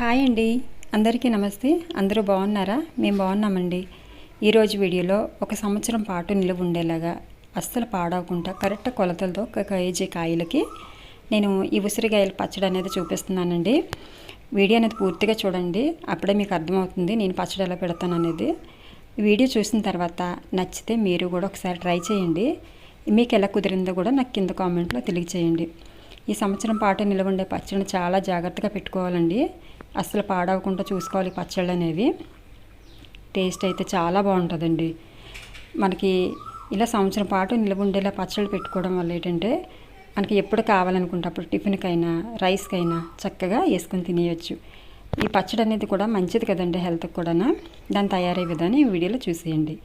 Hi అండి. అందరికీ నమస్తే. అందరూ బాగున్నారా? మేము బాగున్నామండి. ఈరోజు వీడియోలో ఒక సంవత్సరం పాటు నిలువ ఉండేలాగా అస్సలు పాడవకుండా కరెక్ట్ కొలతలతో ఒక కేజీ కాయలకి నేను ఈ ఉసిరికాయల పచ్చడి అనేది చూపిస్తున్నానండి. వీడియో అనేది పూర్తిగా చూడండి. అప్పుడే మీకు అర్థమవుతుంది నేను పచ్చడి ఎలా పెడతాను అనేది. వీడియో చూసిన తర్వాత నచ్చితే మీరు కూడా ఒకసారి ట్రై చేయండి. మీకు ఎలా కుదిరిందో కూడా నాకు కింద కామెంట్లో తెలియచేయండి. ఈ సంవత్సరం పాటు నిలవండే పచ్చడిని చాలా జాగ్రత్తగా పెట్టుకోవాలండి. అస్సలు పాడవకుండా చూసుకోవాలి పచ్చళ్ళు అనేవి. టేస్ట్ అయితే చాలా బాగుంటుందండి. మనకి ఇలా సంవత్సరం పాటు నిలవ ఉండేలా పచ్చళ్ళు పెట్టుకోవడం వల్ల ఏంటంటే మనకి ఎప్పుడు కావాలనుకుంటే అప్పుడు టిఫిన్కైనా రైస్కైనా చక్కగా వేసుకొని తినేయచ్చు. ఈ పచ్చడి అనేది కూడా మంచిది కదండి హెల్త్కి కూడా దాని తయారయ్యే విధానం ఈ వీడియోలో చూసేయండి.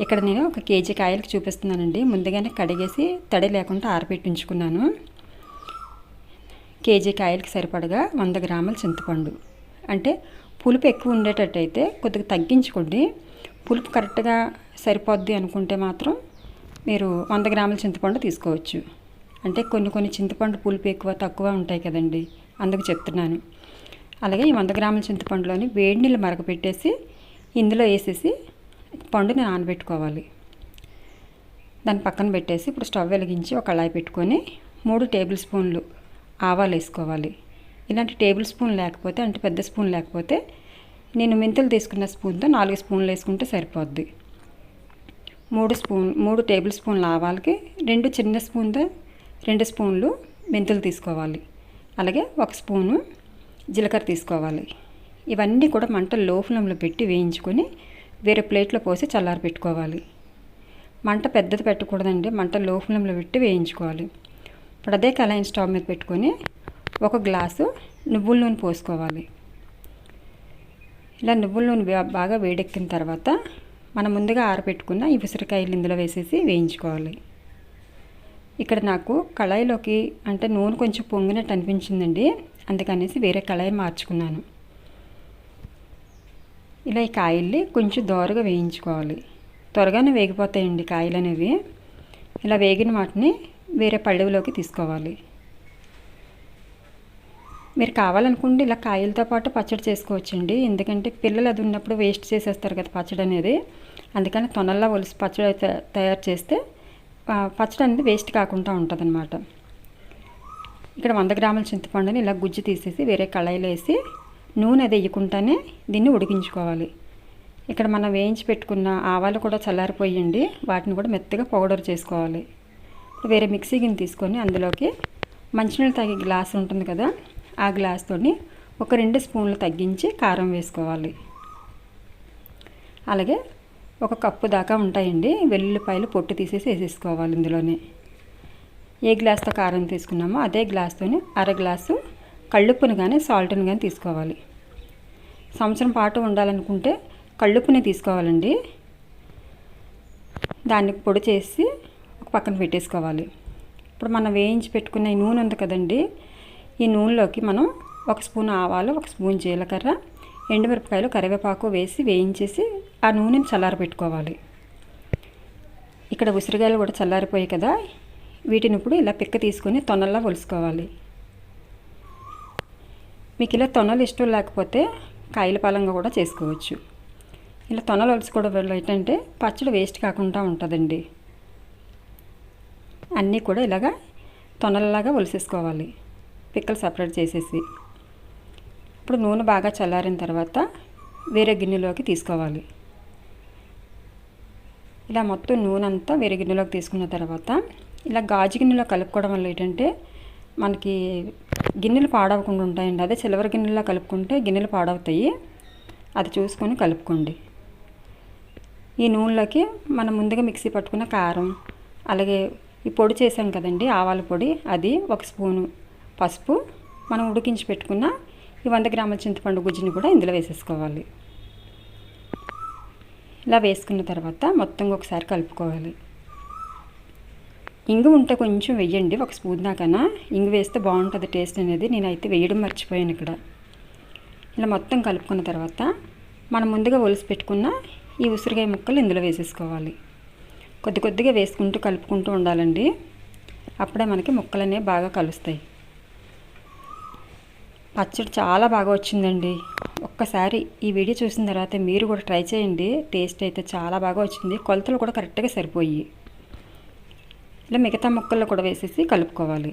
ఇక్కడ నేను ఒక కేజీ కాయలకు చూపిస్తున్నానండి. ముందుగానే కడిగేసి తడి లేకుండా ఆరబెట్టించుకున్నాను. కేజీ కాయలకి సరిపడగా వంద గ్రాముల చింతపండు. అంటే పులుపు ఎక్కువ ఉండేటట్టయితే కొద్దిగా తగ్గించుకోండి. పులుపు కరెక్ట్గా సరిపోద్ది అనుకుంటే మాత్రం మీరు వంద గ్రాముల చింతపండు తీసుకోవచ్చు. అంటే కొన్ని కొన్ని చింతపండు పులుపు ఎక్కువ తక్కువ ఉంటాయి కదండి అందుకు చెప్తున్నాను. అలాగే ఈ వంద గ్రాముల చింతపండులోని వేడి నీళ్ళు మరగపెట్టేసి ఇందులో వేసేసి పండుని నానబెట్టుకోవాలి. దాన్ని పక్కన పెట్టేసి ఇప్పుడు స్టవ్ వెలిగించి ఒక కళాయి పెట్టుకొని మూడు టేబుల్ స్పూన్లు ఆవాలు వేసుకోవాలి ఇలాంటి టేబుల్ స్పూన్ లేకపోతే అంటే పెద్ద స్పూన్ లేకపోతే నేను మెంతులు తీసుకున్న స్పూన్తో నాలుగు స్పూన్లు వేసుకుంటే సరిపోద్ది. మూడు స్పూన్ మూడు టేబుల్ స్పూన్ల ఆవాలకి రెండు చిన్న స్పూన్తో రెండు స్పూన్లు మెంతులు తీసుకోవాలి. అలాగే ఒక స్పూను జీలకర్ర తీసుకోవాలి. ఇవన్నీ కూడా మంట లో ఫ్లేమ్లో పెట్టి వేయించుకొని వేరే ప్లేట్లో పోసి చల్లారి పెట్టుకోవాలి మంట పెద్దది పెట్టకూడదండి మంట లో ఫ్లేమ్లో పెట్టి వేయించుకోవాలి. ఇప్పుడు అదే కళాయిని స్టవ్ మీద పెట్టుకొని ఒక గ్లాసు నువ్వుల నూనె పోసుకోవాలి. ఇలా నువ్వుల నూనె బాగా వేడెక్కిన తర్వాత మనం ముందుగా ఆరబెట్టుకున్న ఈ ఉసిరికాయలు ఇందులో వేసేసి వేయించుకోవాలి. ఇక్కడ నాకు కళాయిలోకి అంటే నూనె కొంచెం పొంగినట్టు అనిపించిందండి. అందుకనేసి వేరే కళాయి మార్చుకున్నాను. ఇలా ఈ కాయల్ని కొంచెం దోరగా వేయించుకోవాలి. త్వరగానే వేగిపోతాయండి కాయలు అనేవి ఇలా వేగిన వాటిని వేరే పళ్ళులోకి తీసుకోవాలి. మీరు కావాలనుకుంటే ఇలా కాయలతో పాటు పచ్చడి చేసుకోవచ్చండి. ఎందుకంటే పిల్లలు అది ఉన్నప్పుడు వేస్ట్ చేసేస్తారు కదా పచ్చడి అనేది. అందుకని తొనల్లా ఒలిసి పచ్చడి తయారు చేస్తే పచ్చడి అనేది వేస్ట్ కాకుండా ఉంటుంది అనమాట ఇక్కడ వంద గ్రాముల చింతపండుని ఇలా గుజ్జు తీసేసి వేరే కళాయిలో వేసి నూనె అది వేయకుండానే దీన్ని ఉడికించుకోవాలి. ఇక్కడ మనం వేయించి పెట్టుకున్న ఆవాలు కూడా చల్లారిపోయండి. వాటిని కూడా మెత్తగా పౌడర్ చేసుకోవాలి. వేరే మిక్సీ గిన్నె తీసుకొని అందులోకి మంచినీళ్ళు తాగే గ్లాస్ ఉంటుంది కదా ఆ గ్లాస్తో ఒక రెండు స్పూన్లు తగ్గించి కారం వేసుకోవాలి. అలాగే ఒక కప్పు దాకా ఉంటాయండి వెల్లుల్లిపాయలు పొట్టు తీసేసి వేసేసుకోవాలి ఇందులోనే. ఏ గ్లాస్తో కారం తీసుకున్నామో అదే గ్లాస్తో అర గ్లాసు కళ్ళుప్పును కానీ సాల్ట్ని కానీ తీసుకోవాలి. సంవత్సరం పాటు ఉండాలనుకుంటే కళ్ళుప్పుని తీసుకోవాలండి. దాన్ని పొడి చేసి పక్కన పెట్టేసుకోవాలి. ఇప్పుడు మనం వేయించి పెట్టుకున్న ఈ నూనె ఉంది కదండి ఈ నూనెలోకి మనం ఒక స్పూన్ ఆవాలు ఒక స్పూన్ జీలకర్ర ఎండుమిరపకాయలు కరివేపాకు వేసి వేయించేసి ఆ నూనెని చల్లారబెట్టుకోవాలి ఇక్కడ ఉసిరికాయలు కూడా చల్లారిపోయాయి కదా వీటిని ఇప్పుడు ఇలా పిక్క తీసుకొని తొనల్లా ఒలుసుకోవాలి. మీకు ఇలా తొనలు ఇష్టం లేకపోతే కాయల పాలంగా కూడా చేసుకోవచ్చు. ఇలా తొనలు ఒలుసుకోవడం వల్ల ఏంటంటే పచ్చడి వేస్ట్ కాకుండా ఉంటుందండి. అన్నీ కూడా ఇలాగా తొనలలాగా ఒలిసేసుకోవాలి. పిక్కలు సపరేట్ చేసేసి. ఇప్పుడు నూనె బాగా చల్లారిన తర్వాత వేరే గిన్నెలోకి తీసుకోవాలి. ఇలా మొత్తం నూనె అంతా వేరే గిన్నెలోకి తీసుకున్న తర్వాత ఇలా గాజు గిన్నెలో కలుపుకోవడం వల్ల ఏంటంటే మనకి గిన్నెలు పాడవకుండా ఉంటాయండి. అదే సిల్వర్ గిన్నెలో కలుపుకుంటే గిన్నెలు పాడవుతాయి. అది చూసుకొని కలుపుకోండి. ఈ నూనెలోకి మనం ముందుగా మిక్సీ పట్టుకున్న కారం అలాగే ఈ పొడి చేసాం కదండి ఆవాల పొడి. అది ఒక స్పూను పసుపు. మనం ఉడికించి పెట్టుకున్న ఈ వంద గ్రాముల చింతపండు గుజ్జుని కూడా ఇందులో వేసేసుకోవాలి. ఇలా వేసుకున్న తర్వాత మొత్తం ఒకసారి కలుపుకోవాలి. ఇంగు ఉంటే కొంచెం వెయ్యండి ఒక స్పూన్ దాకన్నా ఇంగు వేస్తే బాగుంటుంది టేస్ట్ అనేది. నేనైతే వేయడం మర్చిపోయాను ఇక్కడ. ఇలా మొత్తం కలుపుకున్న తర్వాత మనం ముందుగా ఒలిసి పెట్టుకున్న ఈ ఉసిరికాయ ముక్కలు ఇందులో వేసేసుకోవాలి. కొద్ది కొద్దిగా వేసుకుంటూ కలుపుకుంటూ ఉండాలండి. అప్పుడే మనకి ముక్కలు అనేవి బాగా కలుస్తాయి. పచ్చడి చాలా బాగా వచ్చిందండి. ఒక్కసారి ఈ వీడియో చూసిన తర్వాత మీరు కూడా ట్రై చేయండి. టేస్ట్ అయితే చాలా బాగా వచ్చింది. కొలతలు కూడా కరెక్ట్గా సరిపోయి. ఇలా మిగతా ముక్కల్లో కూడా వేసేసి కలుపుకోవాలి.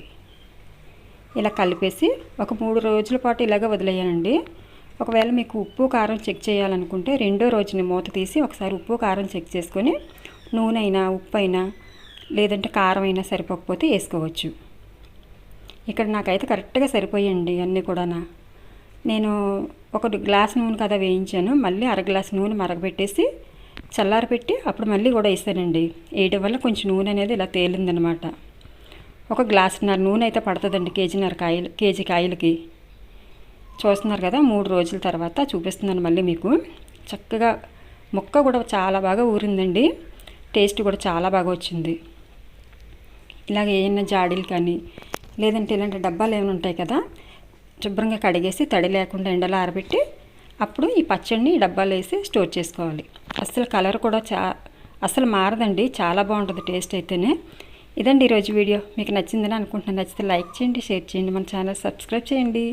ఇలా కలిపేసి ఒక మూడు రోజుల పాటు ఇలాగే వదిలేయాలండి. ఒకవేళ మీకు ఉప్పు కారం చెక్ చేయాలనుకుంటే రెండో రోజుని మూత తీసి ఒకసారి ఉప్పు కారం చెక్ చేసుకొని నూనె అయినా ఉప్పు అయినా లేదంటే కారం అయినా సరిపోకపోతే వేసుకోవచ్చు. ఇక్కడ నాకైతే కరెక్ట్గా సరిపోయండి అన్నీ కూడా నేను ఒక గ్లాస్ నూనె కదా వేయించాను మళ్ళీ అర గ్లాస్ నూనె మరగబెట్టేసి చల్లారపెట్టి అప్పుడు మళ్ళీ కూడా వేసానండి వేయడం వల్ల కొంచెం నూనె అనేది ఇలా తేలిందనమాట. ఒక గ్లాసున్నర నూనె అయితే పడుతుందండి కేజీన్నర కాయలు కేజీ కాయలకి. చూస్తున్నారు కదా మూడు రోజుల తర్వాత చూపిస్తున్నాను మళ్ళీ మీకు. చక్కగా ముక్క కూడా చాలా బాగా ఊరిందండి. టేస్ట్ కూడా చాలా బాగా వచ్చింది. ఇలాగ ఏమైనా జాడీలు కానీ లేదంటే ఇలాంటి డబ్బాలు ఏమైనా ఉంటాయి కదా శుభ్రంగా కడిగేసి తడి లేకుండా ఎండలో ఆరబెట్టి అప్పుడు ఈ పచ్చడిని ఈ వేసి స్టోర్ చేసుకోవాలి. అసలు కలర్ కూడా చా అసలు మారదండి చాలా బాగుంటుంది టేస్ట్ అయితేనే. ఇదండి ఈరోజు వీడియో. మీకు నచ్చిందని అనుకుంటున్నాను. నచ్చితే లైక్ చేయండి షేర్ చేయండి మన ఛానల్ సబ్స్క్రైబ్ చేయండి.